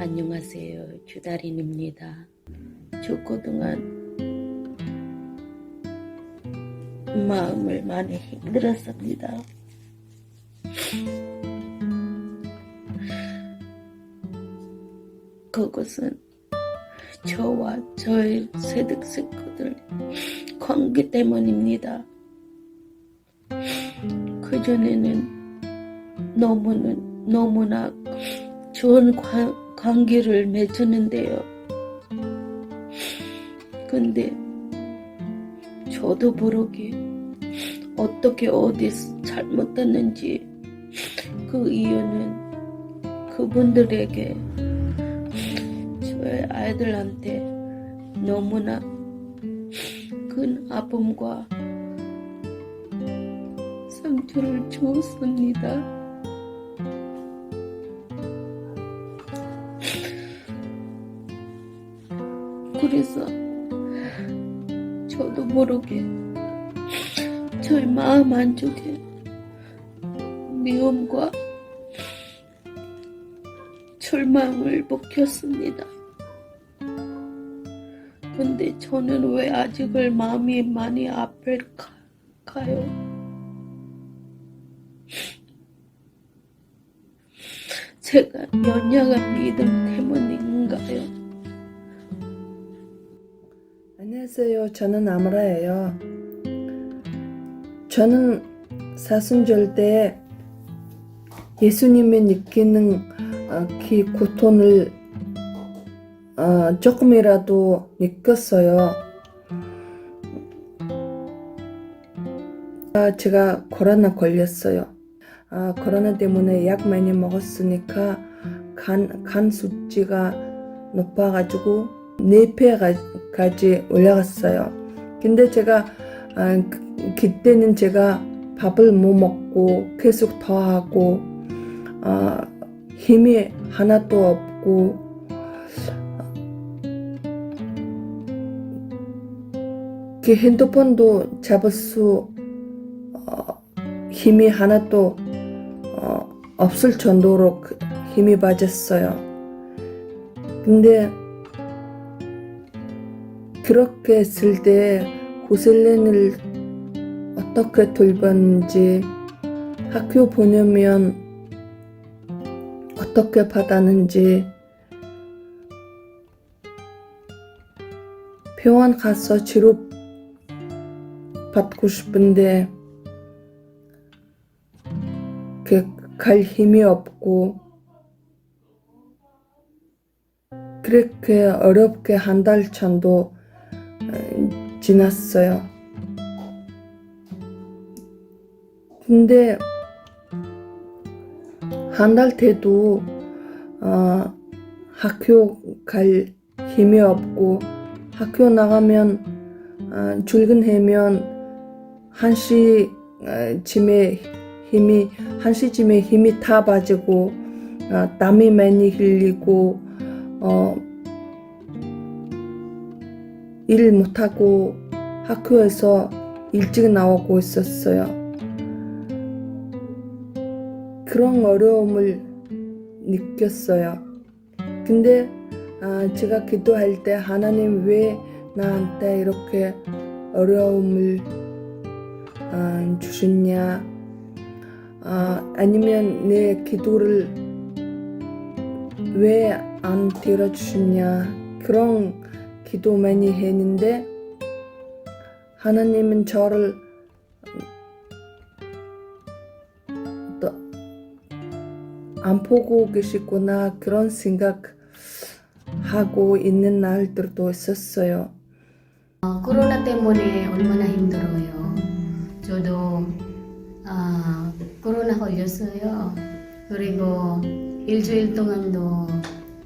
안녕하세요. 주다린입니다. 저 그동안 마음을 많이 힘들었습니다. 그것은 저와 저의 세득 식구들 관계 때문입니다. 그전에는 너무는 너무나 좋은 관, 관계를 맺었는데요. 근데 저도 모르게 어떻게 어디서 잘못했는지 그 이유는 그분들에게 저의 아이들한테 너무나 큰 아픔과 상처를 주었습니다. 모르게 저의 마음 안쪽에 미움과 절망을 먹혔습니다. 근데 저는 왜 아직을 마음이 많이 아플까요? 제가 연약한 믿음 때문인가요? 안녕하세요. 저는 아무라예요. 저는 사순절 때 예수님이 느끼는 어, 그 고통을 어, 조금이라도 느꼈어요. 아, 제가 코로나 걸렸어요. 아, 코로나 때문에 약 많이 먹었으니까 간, 간 수치가 높아가지고 네 배까지 올라갔어요. 근데 제가 아, 그, 그때는 제가 밥을 못 먹고 계속 더하고 아, 힘이 하나도 없고 그 핸드폰도 잡을 수 어, 힘이 하나도 어, 없을 정도로 그 힘이 빠졌어요. 근데 그렇게 했을 때 고슬렌을 어떻게 돌봤는지 학교 보내면 어떻게 받았는지 병원 가서 치료 받고 싶은데 그갈 힘이 없고 그렇게 어렵게 한달 어, 지났어요. 근데 한 달 때도 어, 학교 갈 힘이 없고 학교 나가면 어, 출근하면 한 시쯤에 힘이 한 시쯤에 힘이 다 빠지고 어, 땀이 많이 흘리고 어, 일 못하고 학교에서 일찍 나오고 있었어요. 그런 어려움을 느꼈어요. 근데 아, 제가 기도할 때 하나님 왜 나한테 이렇게 어려움을 아, 주셨냐? 아, 아니면 내 기도를 왜 안 들어주시냐? 그런 기도 많이 했는데 하나님은 저를 또안 보고 계시구나 그런 생각하고 있는 날들도 있었어요. 어, 코로나 때문에 얼마나 힘들어요. 저도 아, 코로나 걸렸어요. 그리고 일주일 동안도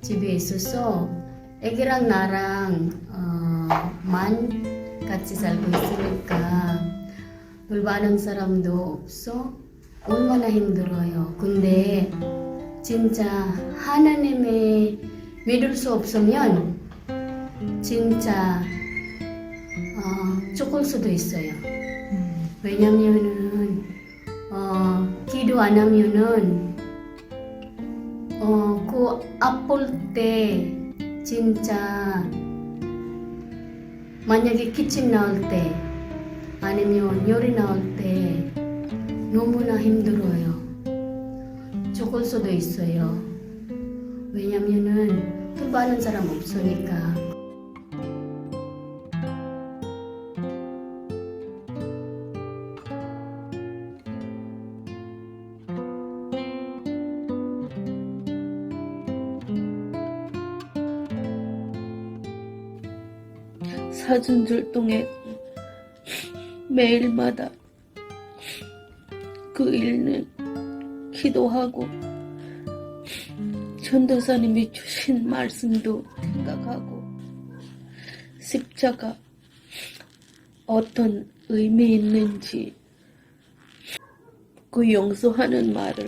집에 있어서 애기랑 나랑 어, 만 같이 살고 있으니까 돌봐는 사람도 없어 얼마나 힘들어요. 근데 진짜 하나님의 믿을 수 없으면 진짜 어, 죽을 수도 있어요. 왜냐면은 어, 기도 안 하면은 어, 그 아플 때 진짜 만약에 기침 나올 때 아니면 열이 나올 때 너무나 힘들어요. 죽을 수도 있어요. 왜냐면은 통과하는 사람 없으니까. 사진들 통해 매일마다 그 일은 기도하고 전도사님이 주신 말씀도 생각하고 십자가 어떤 의미 있는지 그 용서하는 말을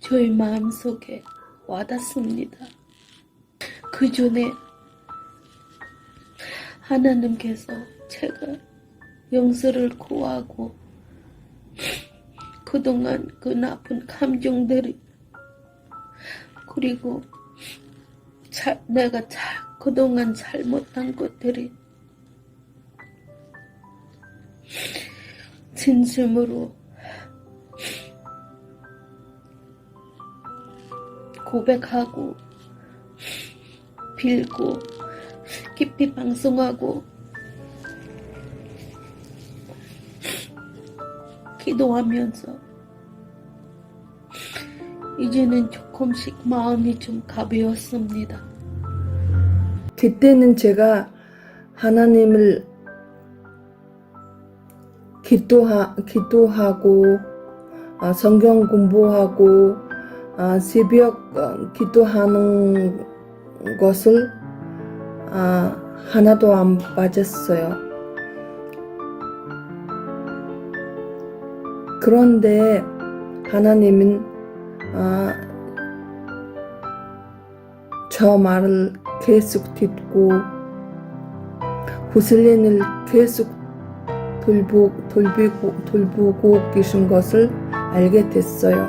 저희 마음속에 와닿습니다. 그 전에 하나님께서 제가 용서를 구하고 그동안 그 나쁜 감정들이 그리고 자, 내가 자, 그동안 잘못한 것들이 진심으로 고백하고 빌고 깊이 방송하고 기도하면서 이제는 조금씩 마음이 좀 가벼웠습니다. 그때는 제가 하나님을 기도하, 기도하고 아, 성경 공부하고 아, 새벽 어, 기도하는 것을 아, 하나도 안 빠졌어요. 그런데 하나님은 아, 저 말을 계속 듣고 후슬린을 계속 돌보, 돌보고, 돌보고 계신 것을 알게 됐어요.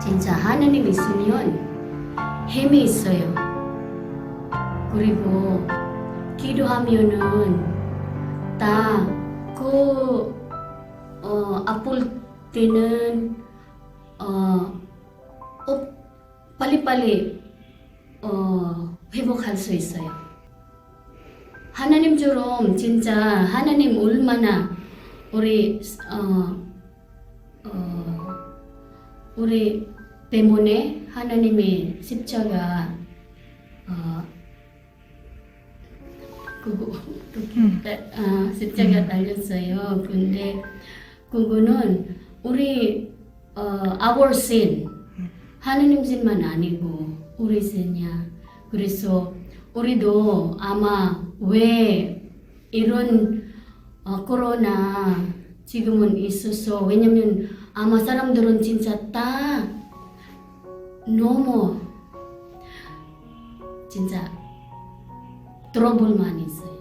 진짜 하나님 있으면 힘이 있어요. 그리고 기도하면은 다그 어, 아플 때는 어, 어 빨리빨리 어, 회복할 수 있어요. 하나님처럼 진짜 하나님 얼마나 우리 어, 어, 우리 때문에 하나님의 십자가 어, 그거 그, 아, 십자가 달렸어요. 근데 그거는 우리 어, our sin. 하나님 신만 아니고 우리 신이야. 그래서 우리도 아마 왜 이런 어, 코로나 지금은 있어서 왜냐면 아마 사람들은 진짜 다 너무 진짜 트러블만 있어요.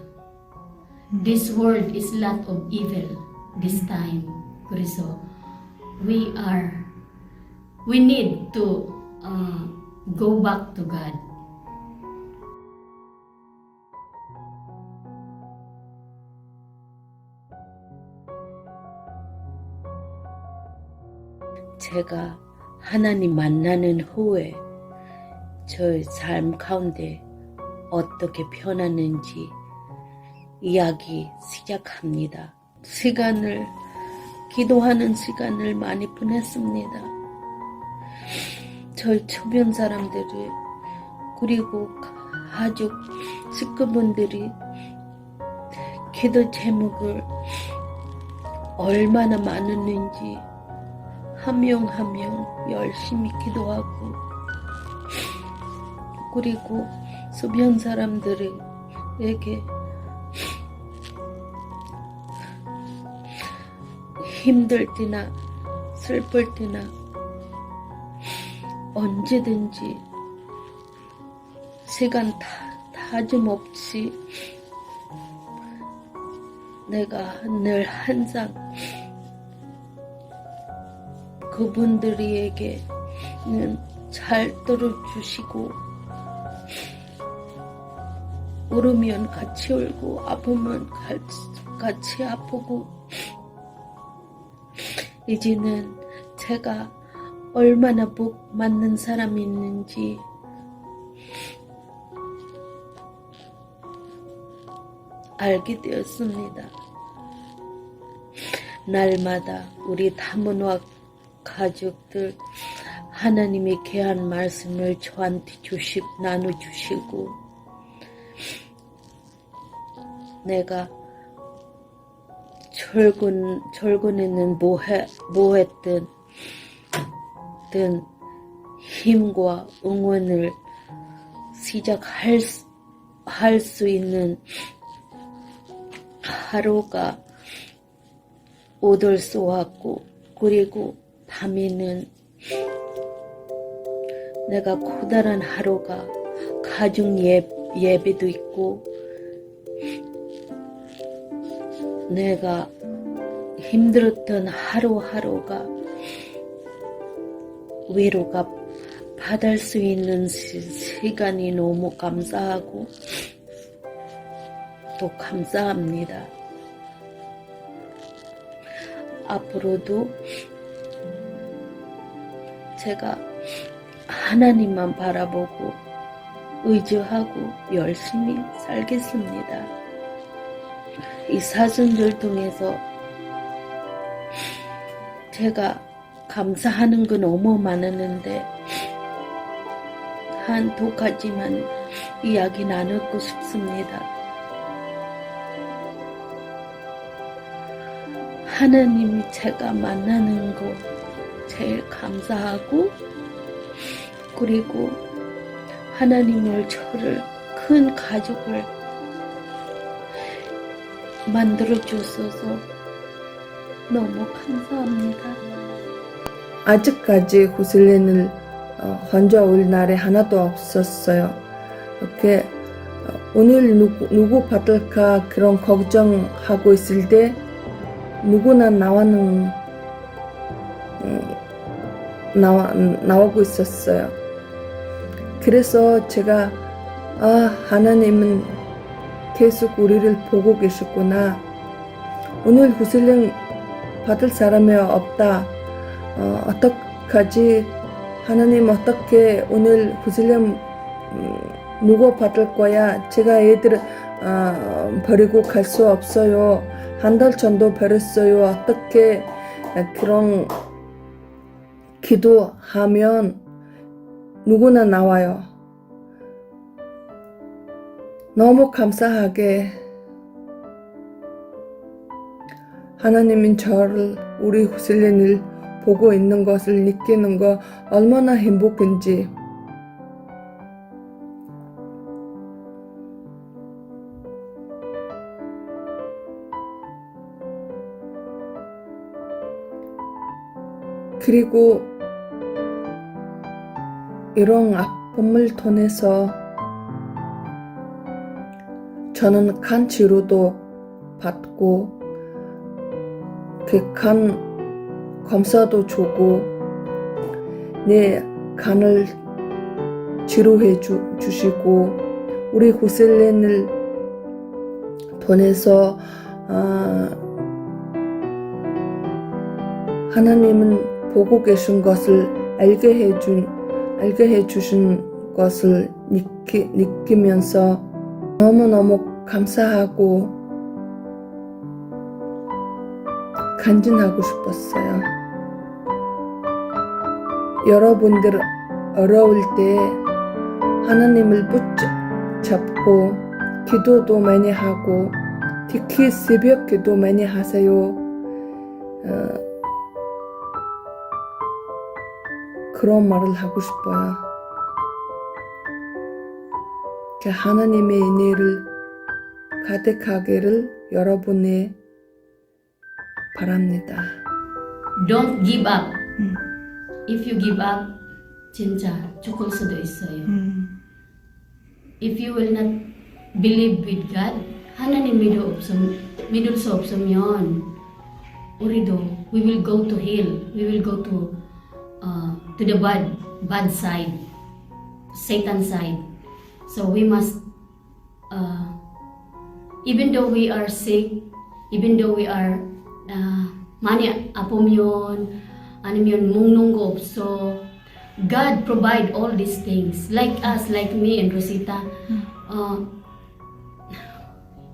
This world is lot of evil this time. 그래서 we are we need to uh, go back to God. 제가 하나님 만나는 후에 저의 삶 가운데 어떻게 변하는지 이야기 시작합니다. 시간을, 기도하는 시간을 많이 보냈습니다. 저희 주변 사람들이, 그리고 가족, 식구분들이 기도 제목을 얼마나 많았는지 한 명 한 명 열심히 기도하고 그리고 주변 사람들에게 힘들 때나 슬플 때나 언제든지 시간 다, 다좀 없이 내가 늘 항상 그분들에게는 잘 들어주시고 울으면 같이 울고 아프면 같이, 아프고 이제는 제가 얼마나 복 맞는 사람이 있는지 알게 되었습니다. 날마다 우리 다문화 가족들 하나님의 귀한 말씀을 저한테 주시, 나눠주시고 내가 철근, 철근에는 뭐해, 뭐했든 든 힘과 응원을 시작할 수, 할수 있는 하루가 오들 수 왔고 그리고 밤에는 내가 고단한 하루가 가족 예, 예배도 있고 내가 힘들었던 하루하루가 위로가 받을 수 있는 시, 시간이 너무 감사하고 또 감사합니다. 앞으로도 제가 하나님만 바라보고 의지하고 열심히 살겠습니다. 이 사진을 통해서 제가 감사하는 건 너무 많았는데 한두 가지만 이야기 나누고 싶습니다. 하나님이 제가 만나는 거 제일 감사하고 그리고 하나님을 저를 큰 가족을 만들어 주셔서 너무 감사합니다. 아직까지 후슬렌을 어, 혼자 올 날이 하나도 없었어요. 이렇게 어, 오늘 누구, 누구 받을까 그런 걱정하고 있을 때 누구나 나와는 음, 나와 나오고 있었어요. 그래서 제가 아 하나님은 계속 우리를 보고 계셨구나. 오늘 후슬랭 받을 사람이 없다. 어, 어떡하지? 하나님 어떻게 오늘 후슬렘 음, 누구 받을 거야? 제가 애들 어, 버리고 갈 수 없어요. 한 달 전도 버렸어요. 어떻게 그런 기도하면 누구나 나와요. 너무 감사하게 하나님인 저를 우리 후슬렌을 보고 있는 것을 느끼는 거 얼마나 행복한지. 그리고 이런 아픔을 통해서 저는 간 치료도 받고 그 간 검사도 주고 내 간을 치료해 주, 주시고 우리 후셀렌을 통해서 아, 하나님은 보고 계신 것을 알게 해준 알게 해주신 것을 느끼, 느끼면서 너무너무 감사하고 간증하고 싶었어요. 여러분들 어려울 때 하나님을 붙잡고 기도도 많이 하고 특히 새벽 기도 많이 하세요. 어, 그런 말을 하고 싶어요. 그 하나님의 은혜를 가득하기를 여러분의 바랍니다. Don't give up. 음. If you give up, 진짜 죽을 수도 있어요. 음. If you will not believe with God, 하나님 믿을 없음, 믿을 수 없으면 우리도 we will go to hell. We will go to uh, to the bad bad side, Satan side. So we must, uh, even though we are sick, even though we are uh, mani apom yun, ano yun, mungnunggo. So God provide all these things. Like us, like me and Rosita. Uh,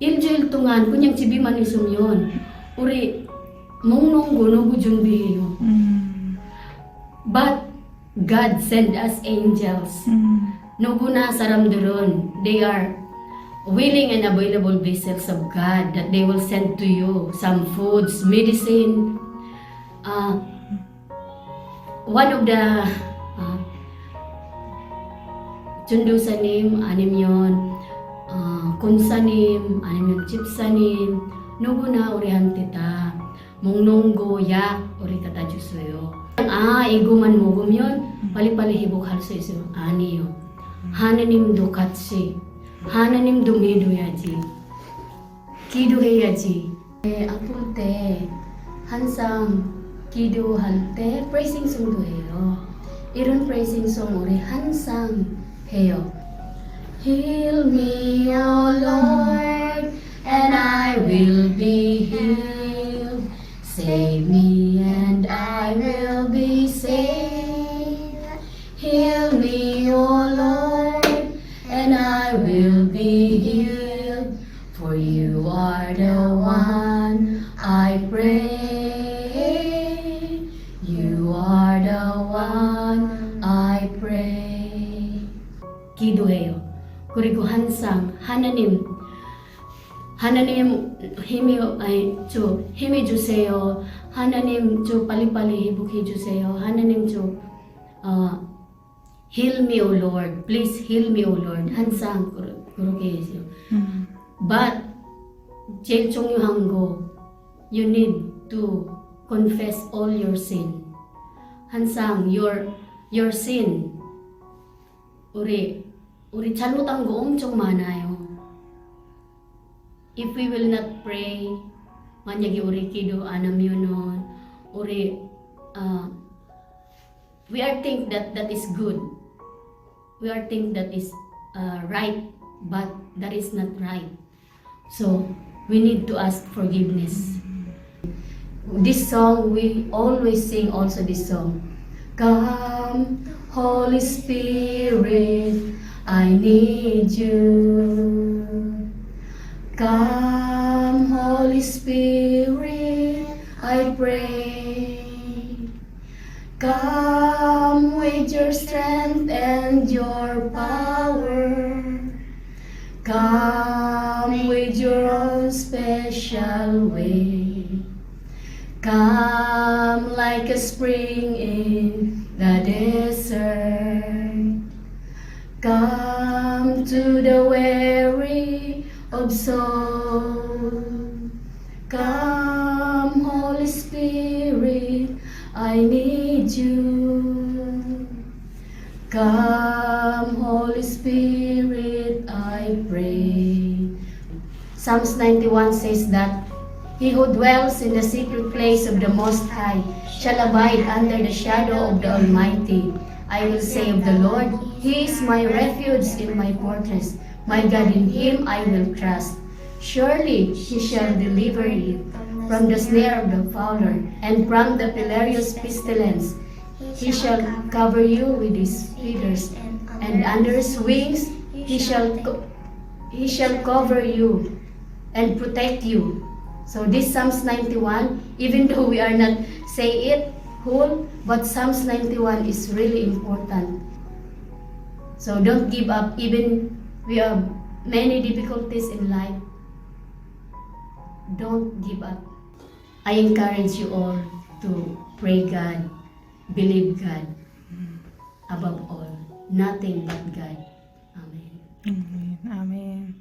Injil tungan, kunyang chibi manisum yun. Uri, mungnunggo no gujun yun. But God sent us angels. No guna saramduron. They are willing and available vessels of God that they will send to you some foods, medicine. Uh, one of the uh, chundusanim, anim yon, uh, kunsanim, anim yon chipsanim, nuguna urihan tita, mungnonggo yak, uri kata jusuyo. Ah, iguman mo gumyon, pali-pali hibok halso iso, ani yo. 하나님 도 같이 하나님도 믿어야지 기도해야지 네, 아플 때 항상 기도할 때 praising song도 해요 이런 praising song 우리 항상 해요 Heal me, O Lord, and I will be healed. Save me, and I will be saved. Heal me, O Lord, I will be healed. For you are the one I pray. You are the one I pray. 기도해요. 그리고 항상 하나님 하나님 힘이 아니 저 힘이 주세요. 하나님 저 빨리빨리 회복해 주세요. 하나님 저 어, heal me, O Lord. Please heal me, O Lord. 항상 그러- 그렇게 해요. But 제일 중요한 거 you need to confess all your sin. 항상 your your sin 우리 우리 잘못한 거 엄청 많아요. If we will not pray, 만약에 우리 기도 안 하면은 우리 uh, we are think that that is good. We are think that is uh, right, but that is not right. So we need to ask forgiveness. This song we always sing also this song. Come, Holy Spirit, I need you. Come, Holy Spirit, I pray. Come your strength and your power. Come with your own special way. Come like a spring in the desert. Come to the weary of soul. Come, Holy Spirit, I need you. Come, Holy Spirit, I pray. Psalms 91 says that he who dwells in the secret place of the Most High shall abide under the shadow of the Almighty. I will say of the Lord, He is my refuge in my fortress. My God, in Him I will trust. Surely He shall deliver you from the snare of the fowler and from the perilous pestilence. He shall cover you with His feathers, and under His wings He shall He shall cover you and protect you. So this Psalms 91, even though we are not say it whole, but Psalms 91 is really important. So don't give up even we have many difficulties in life. Don't give up. I encourage you all to pray God, believe God above all, nothing but God. Amen. Amen. Amen.